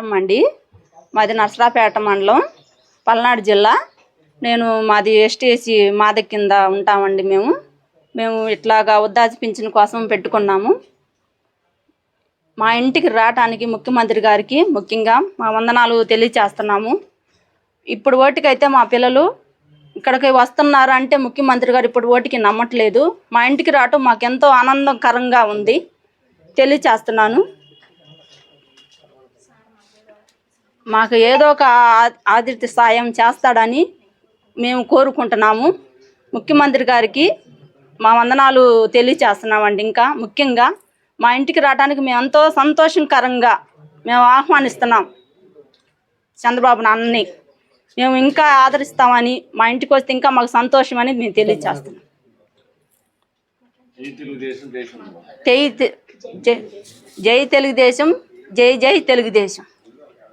నమస్కారం అండి. మాది నర్సరాపేట మండలం. పల్నాడు జిల్లా. నేను మాది ఎస్టీఎస్సి మాద కింద ఉంటామండి మేము. మేము ఇట్లాగా ఉద్దాసి పింఛన్ కోసం పెట్టుకున్నాము. మా ఇంటికి రావటానికి ముఖ్యమంత్రి గారికి ముఖ్యంగా మా వందనాలు తెలియచేస్తున్నాము. ఇప్పుడు ఓటుకైతే మా పిల్లలు ఇక్కడికి వస్తున్నారు అంటే ముఖ్యమంత్రి గారు ఇప్పుడు ఓటుకి నమ్మట్లేదు. మా ఇంటికి రావటం మాకెంతో ఆనందకరంగా ఉంది. తెలియచేస్తున్నాను. మాకు ఏదో ఒక ఆ- ఆర్థిక సాయం చేస్తాడని మేము కోరుకుంటున్నాము. ముఖ్యమంత్రి గారికి మా వందనాలు తెలియచేస్తున్నామండి. ఇంకా ముఖ్యంగా మా ఇంటికి రావడానికి మేము ఎంతో సంతోషకరంగా మేము ఆహ్వానిస్తున్నాం చంద్రబాబు నాన్నని. మేము ఇంకా ఆదరిస్తామని మా ఇంటికి వస్తే ఇంకా మాకు సంతోషం అని మేము తెలియచేస్తున్నాం. జై జై తెలుగుదేశం జై జై తెలుగుదేశం.